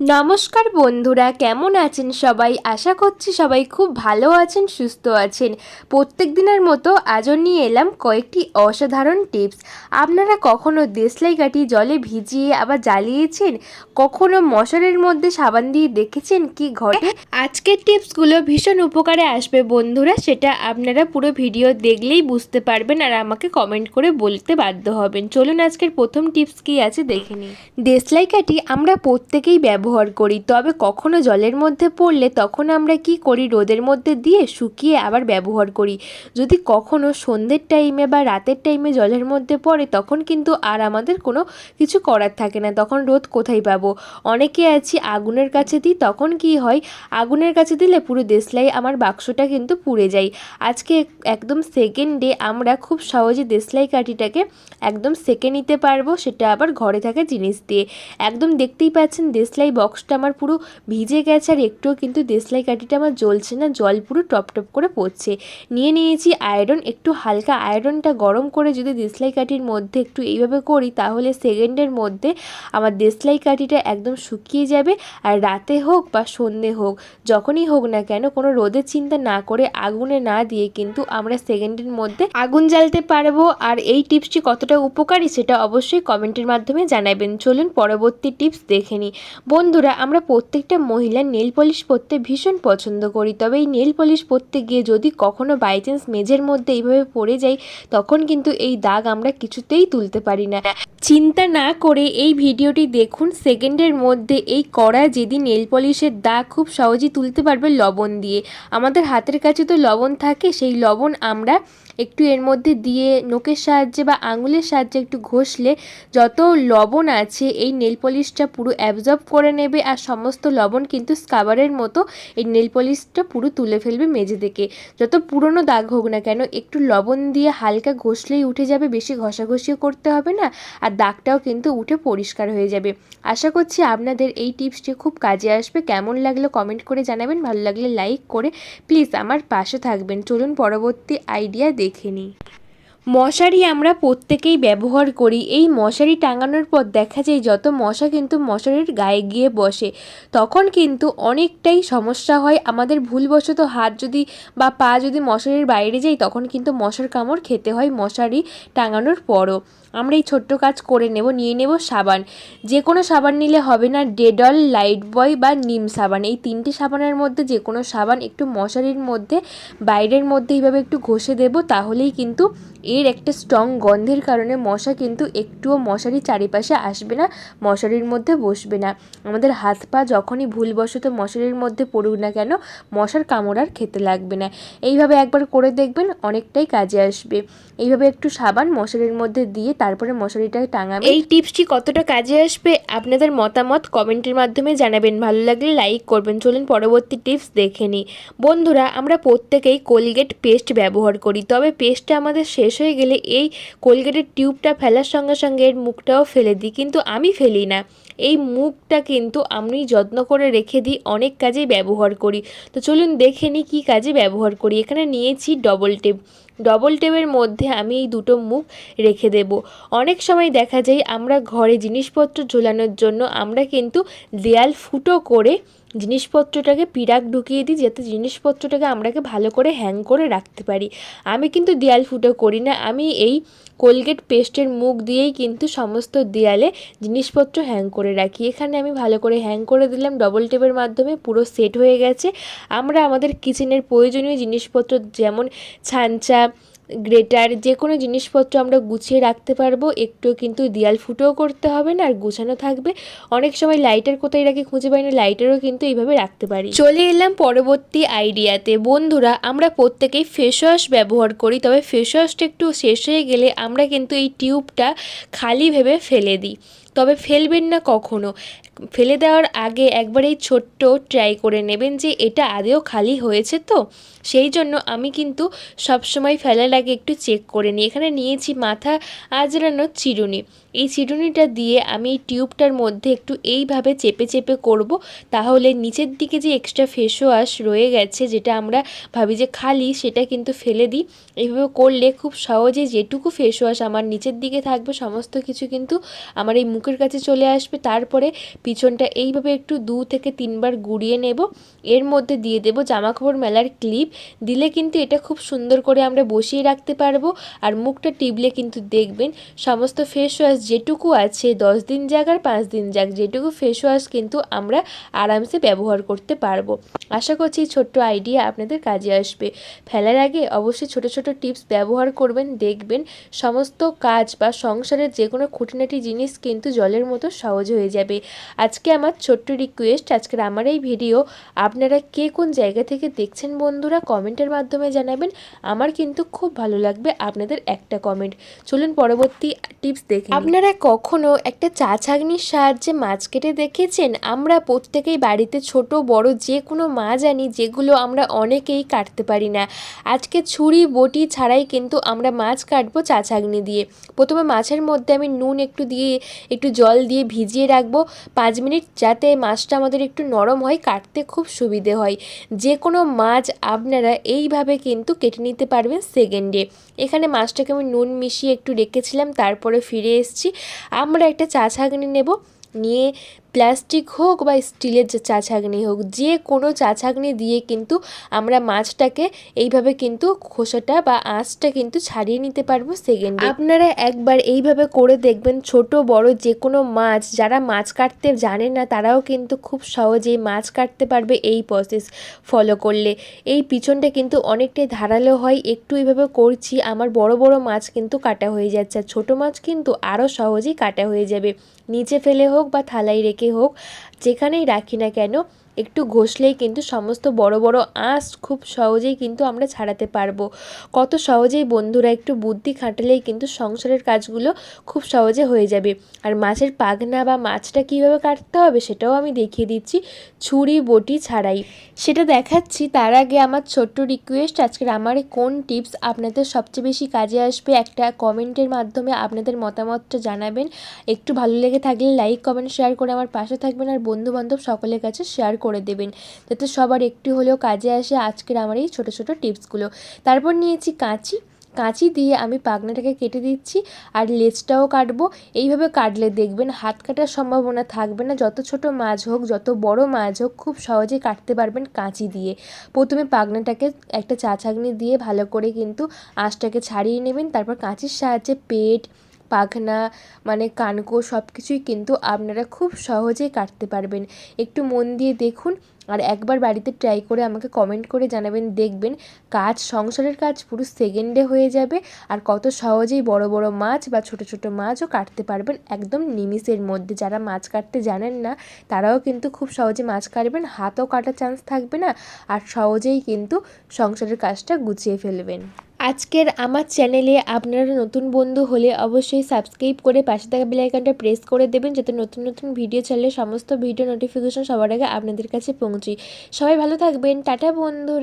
নমস্কার বন্ধুরা, কেমন আছেন সবাই? আশা করছি সবাই খুব ভালো আছেন, সুস্থ আছেন। প্রত্যেক দিনের মতো আজও নিয়ে এলাম কয়েকটি অসাধারণ টিপস। আপনারা কখনো দেশলাই কাঠি জলে ভিজিয়ে আবার জ্বালিয়েছেন? কখনো মশারের মধ্যে সাবান দিয়ে দেখেছেন কি ঘটে? আজকের টিপসগুলো ভীষণ উপকারে আসবে বন্ধুরা, সেটা আপনারা পুরো ভিডিও দেখলেই বুঝতে পারবেন আর আমাকে কমেন্ট করে বলতে বাধ্য হবেন। চলুন আজকের প্রথম টিপস কি আছে দেখে নিই। দেশলাই কাঠি আমরা প্রত্যেকেই ব্যবহার করি। তবে কখনো জলের মধ্যে পড়লে তখন আমরা কি করি? রোদের মধ্যে দিয়ে শুকিয়ে আবার ব্যবহার করি। যদি কখনো সন্ধ্যের টাইমে বা রাতের টাইমে জলের মধ্যে পড়ে, তখন কিন্তু আর আমাদের কোনো কিছু করার থাকে না। তখন রোদ কোথায় পাবো? অনেকে আছি, আগুনের কাছে দিই, তখন কি হয়? আগুনের কাছে দিলে পুরো দেশলাই আমার বাক্সটা কিন্তু পুড়ে যায়। আজকে একদম সেকেন্ডে আমরা খুব সহজে দেশলাই কাঠিটাকে একদম সেকে নিতে পারব, সেটা আবার ঘরে থাকা জিনিস দিয়ে। একদম দেখতেই পাচ্ছেন, দেশলাই বক্সটা আমার পুরো ভিজে গেছে আর একটুও কিন্তু দেশলাই কাঠিটা আমার জ্বলছে না। জল পুরো টপ টপ করে পড়ছে। নিয়ে নিয়েছি আয়রন একটু হালকা আয়রনটা গরম করে যদি দেশলাই কাঠির মধ্যে একটু এইভাবে করি, তাহলে সেকেন্ডের মধ্যে আমার দেশলাই কাঠিটা একদম শুকিয়ে যাবে। আর রাতে হোক বা সন্ধে হোক, যখনই হোক না কেন, কোনো রোদের চিন্তা না করে আগুনে না দিয়ে কিন্তু আমরা সেকেন্ডের মধ্যে আগুন জ্বালতে পারব। আর এই টিপসটি কতটা উপকারী সেটা অবশ্যই কমেন্টের মাধ্যমে জানাবেন। চলুন পরবর্তী টিপস দেখে নিই। বন্ধুরা, আমরা প্রত্যেকটা মহিলা নেল পলিশ পরতে ভীষণ পছন্দ করি। তবে এই নেল পলিশ পরতে গিয়ে যদি কখনো বাই চান্স মেঝের মধ্যে এইভাবে পড়ে যাই, তখন কিন্তু এই দাগ আমরা কিছুতেই তুলতে পারি না। চিন্তা না করে এই ভিডিওটি দেখুন। সেকেন্ডের মধ্যে এই কড়া যেদিন নেল পলিশের দাগ খুব সহজেই তুলতে পারবে লবণ দিয়ে। আমাদের হাতের কাছে তো লবণ থাকে, সেই লবণ আমরা একটু এর মধ্যে দিয়ে নোকের সাহায্যে বা আঙুলের সাহায্যে একটু ঘষলে যত লবণ আছে, এই নেল পলিশটা পুরো অ্যাবজর্ব করে নেবে আর সমস্ত লবণ কিন্তু স্কাবারের মতো এই নেল পলিশটা পুরো তুলে ফেলবে মেঝে থেকে। যত পুরনো দাগ হোক না কেন, একটু লবণ দিয়ে হালকা ঘষলেই উঠে যাবে, বেশি ঘষাঘষিও করতে হবে না, আর দাগটাও কিন্তু উঠে পরিষ্কার হয়ে যাবে। আশা করছি আপনাদের এই টিপসটি খুব কাজে আসবে। কেমন লাগল কমেন্ট করে জানাবেন, ভালো লাগলে লাইক করে প্লিজ আমার পাশে থাকবেন। চলুন পরবর্তী আইডিয়া দেখে নিই। মশারি আমরা প্রত্যেকেই ব্যবহার করি। এই মশারি টাঙানোর পর দেখা যায়, যত মশা কিন্তু মশারির গায়ে গিয়ে বসে, তখন কিন্তু অনেকটাই সমস্যা হয়। আমাদের ভুলবশত হাত যদি বা পা যদি মশারির বাইরে যাই তখন কিন্তু মশার কামড় খেতে হয় মশারি টাঙানোর পরও। আমরা এই ছোট্ট কাজ করে নেব, নিয়ে নেব সাবান। যে কোনো সাবান নিলে হবে না, ডেডল, লাইট বয় বা নিম সাবান। এই তিনটি সাবানের মধ্যে যে কোনো সাবান একটু মশারির মধ্যে, বাইরের মধ্যে এইভাবে একটু ঘষে দেব, তাহলেই কিন্তু এর একটা স্ট্রং গন্ধের কারণে মশা কিন্তু একটুও মশারি চারিপাশে আসবে না, মশারির মধ্যে বসবে না। আমাদের হাত পা যখনই ভুলবশত মশারির মধ্যে পড়ুক না কেন, মশার কামড় আর খেতে লাগবে না। এইভাবে একবার করে দেখবেন অনেকটাই কাজে আসবে। এইভাবে একটু সাবান মশারির মধ্যে দিয়ে তারপরে মশারিটা টাঙাবে এই টিপসটি কতটা কাজে আসবে আপনাদের মতামত কমেন্টের মাধ্যমে জানাবেন। ভালো লাগলে লাইক করবেন। চলুন পরবর্তী টিপস দেখে নিই। বন্ধুরা, আমরা প্রত্যেকেই কোলগেট পেস্ট ব্যবহার করি, তবে পেস্টটা আমাদের শেষ হয়ে গেলে এই কোলগেটের টিউবটা ফেলার সঙ্গে সঙ্গে এর মুখটাও ফেলে দিই। কিন্তু আমি ফেলি না। এই মুখটা কিন্তু আমি যত্ন করে রেখে দিই, অনেক কাজেই ব্যবহার করি। তো চলুন দেখে নিই কী কাজে ব্যবহার করি। এখানে নিয়েছি ডবল টেপ ডবল টেপের মধ্যে আমি এই দুটো মুখ রেখে দেব। অনেক সময় দেখা যায় আমরা ঘরে জিনিসপত্র ঝোলানোর জন্য আমরা কিন্তু দেয়াল ফুটো করে জিনিসপত্রটাকে পিরাক ঢুকিয়ে দিই, যাতে জিনিসপত্রটাকে আমরাকে ভালো করে হ্যাং করে রাখতে পারি। আমি কিন্তু দেয়াল ফুটো করি না। আমি এই কোলগেট পেস্টের মুখ দিয়েই কিন্তু সমস্ত দেয়ালে জিনিসপত্র হ্যাং করে রাখি। এখানে আমি ভালো করে হ্যাং করে দিলাম ডবল টেপের মাধ্যমে পুরো সেট হয়ে গেছে। আমরা আমাদের কিচেনের প্রয়োজনীয় জিনিসপত্র যেমন ছাঞ্চা গ্রেটার যে কোনো জিনিসপত্র আমরা গুছিয়ে রাখতে পারব, একটু কিন্তু দেয়াল ফুটোও করতে হবে না, আর গুছানো থাকবে। অনেক সময় লাইটার কোথায় রাখি খুঁজে পাই না লাইটারও কিন্তু এইভাবে রাখতে পারি। চলে এলাম পরবর্তী আইডিয়াতে বন্ধুরা, আমরা প্রত্যেকেই ফেস ওয়াশ ব্যবহার করি, তবে ফেস ওয়াশটা একটু শেষ হয়ে গেলে আমরা কিন্তু এই টিউবটা খালি ভেবে ফেলে দিই। তবে ফেলবেন না কখনো। ফেলে দেওয়ার আগে একবার এই ছোট্ট ট্রাই করে নেবেন যে এটা আদেও খালি হয়েছে তো। সেই জন্য আমি কিন্তু সবসময় ফেলার আগে একটু চেক করে নিই। এখানে নিয়েছি মাথা আজরানোর চিরুনি। এই চিরুনিটা দিয়ে আমি এই টিউবটার মধ্যে একটু এইভাবে চেপে চেপে করব, তাহলে নিচের দিকে যে এক্সট্রা ফেস ওয়াশ রয়ে গেছে যেটা আমরা ভাবি যে খালি, সেটা কিন্তু ফেলে দিই। এইভাবে করলে খুব সহজে যেটুকু ফেস ওয়াশ আমার নিচের দিকে থাকবে, সমস্ত কিছু কিন্তু আমার এই মুখের কাছে চলে আসবে। তারপরে পিছনটা এইভাবে একটু দু থেকে তিনবার গুড়িয়ে নেব। এর মধ্যে দিয়ে দেব জামাকাপড় মেলার ক্লিপ। দিলে কিন্তু এটা খুব সুন্দর করে আমরা বসিয়ে রাখতে পারব আর মুখটা টিপলে কিন্তু দেখবেন সমস্ত ফেস ওয়াশ যেটুকু আছে, দশ দিন যাক আর পাঁচ দিন যাক, যেটুকু ফেস ওয়াশ কিন্তু আমরা আরামসে ব্যবহার করতে পারব। আশা করছি এই ছোট্ট আইডিয়া আপনাদের কাজে আসবে। ফেলার আগে অবশ্যই ছোট ছোট টিপস ব্যবহার করবেন, দেখবেন সমস্ত কাজ বা সংসারের যে কোনো খুঁটিনাটি জিনিস কিন্তু জলের মতো সহজ হয়ে যাবে। আজকে আমার ছোট্ট রিকোয়েস্ট আজকের আমার এই ভিডিও আপনারা কে কোন জায়গা থেকে দেখছেন বন্ধুরা কমেন্টের মাধ্যমে জানাবেন। আমার কিন্তু খুব ভালো লাগবে আপনাদের একটা কমেন্ট চলুন পরবর্তী টিপস দেখে আপনারা কখনো একটা চা ছাঁকনির সাহায্যে মাছ কেটে দেখেছেন? আমরা প্রত্যেকেই বাড়িতে ছোট, বড়, যে কোনো মাছ আনি, যেগুলো আমরা অনেকেই কাটতে পারি না। আজকে ছুরি, বটি ছাড়াই কিন্তু আমরা মাছ কাটবো চা ছাঁকনি দিয়ে। প্রথমে মাছের মধ্যে আমি নুন একটু দিয়ে, একটু জল দিয়ে ভিজিয়ে রাখব। পাঁচ মিনিট যাতে মাছটা আমাদের একটু নরম হয়, কাটতে খুব সুবিধে হয়। যে কোনো মাছ আপনারা এইভাবে কিন্তু কেটে নিতে পারবেন সেকেন্ডে এখানে মাছটাকে আমি নুন মিশিয়ে একটু রেখেছিলাম, তারপরে ফিরে এসছি। আমরা একটা চা ছাঁকনি নেব, নিয়ে প্লাস্টিক হোক বা স্টিলের যে চা ছাঁকনি হোক, যে কোনো চা ছাঁকনি দিয়ে কিন্তু আমরা মাছটাকে এইভাবে কিন্তু খোসাটা বা আঁচটা কিন্তু ছাড়িয়ে নিতে পারব সেকেন্ডে আপনারা একবার এইভাবে করে দেখবেন ছোট, বড় যে কোনো মাছ। যারা মাছ কাটতে জানে না, তারাও কিন্তু খুব সহজেই মাছ কাটতে পারবে এই প্রসেস ফলো করলে। এই পিছনটা কিন্তু অনেকটাই ধারালো হয়। একটু এইভাবে করছি, আমার বড় বড় মাছ কিন্তু কাটা হয়ে যাচ্ছে। ছোটো মাছ কিন্তু আরও সহজেই কাটা হয়ে যাবে। নিচে ফেলে হোক বা থালায় রেখে হোক যেখানেই রাখি না কেন একটু ঘষলেই কিন্তু সমস্ত বড় বড় আঁশ খুব সহজেই কিন্তু আমরা ছাড়াতে পারব। কত সহজেই বন্ধুরা একটু বুদ্ধি খাটালেই কিন্তু সংসারের কাজগুলো খুব সহজে হয়ে যাবে। আর মাছের পাখনা বা মাছটা কীভাবে কাটতে হবে সেটাও আমি দেখিয়ে দিচ্ছি ছুরি, বটি ছাড়াই। সেটা দেখাচ্ছি তার আগে আমার ছোট্ট রিকোয়েস্ট আজকের আমার কোন টিপস আপনাদের সবচেয়ে বেশি কাজে আসবে একটা কমেন্টের মাধ্যমে আপনাদের মতামতটা জানাবেন। একটু ভালো লেগে থাকলে লাইক কমেন্ট শেয়ার করে আমার পাশে থাকবেন আর বন্ধুবান্ধব সকলের কাছে শেয়ার করে দেবেন। যাতে সবার একটু হলেও কাজে আসে আজকের আমার এই ছোটো ছোটো টিপসগুলো। তারপর নিয়েছি কাঁচি। কাঁচি দিয়ে আমি পাখনাটাকে কেটে দিচ্ছি আর লেজটাও কাটবো। এইভাবে কাটলে দেখবেন হাত কাটার সম্ভাবনা থাকবে না। যত ছোট মাছ হোক, যত বড় মাছ হোক, খুব সহজে কাটতে পারবেন কাঁচি দিয়ে। প্রথমে পাখনাটাকে একটা চা ছাঁকনি দিয়ে ভালো করে কিন্তু আঁশটাকে ছাড়িয়ে নেবেন। তারপর কাঁচির সাহায্যে পেট পাখনা মানে কানকো সব কিছুই কিন্তু আপনারা খুব সহজেই কাটতে পারবেন। একটু মন দিয়ে দেখুন আর একবার বাড়িতে ট্রাই করে আমাকে কমেন্ট করে জানাবেন। দেখবেন কাজ, সংসারের কাজ পুরো সেকেন্ডে হয়ে যাবে আর কত সহজেই বড় বড় মাছ বা ছোট ছোট মাছও কাটতে পারবেন একদম নিমিষের মধ্যে। যারা মাছ কাটতে জানেন না, তারাও কিন্তু খুব সহজে মাছ কাটবেন, হাতও কাটার চান্স থাকবে না আর সহজেই কিন্তু সংসারের কাজটা গুছিয়ে ফেলবেন। আজকের আমার চ্যানেলে আপনারা নতুন বন্ধু হলে অবশ্যই সাবস্ক্রাইব করে পাশে থাকা বেলাইকনটা প্রেস করে দেবেন, যাতে নতুন নতুন ভিডিও চ্যানেলে সমস্ত ভিডিও নোটিফিকেশন সবার আগে আপনাদের কাছে পৌঁছই সবাই ভালো থাকবেন, টাটা বন্ধু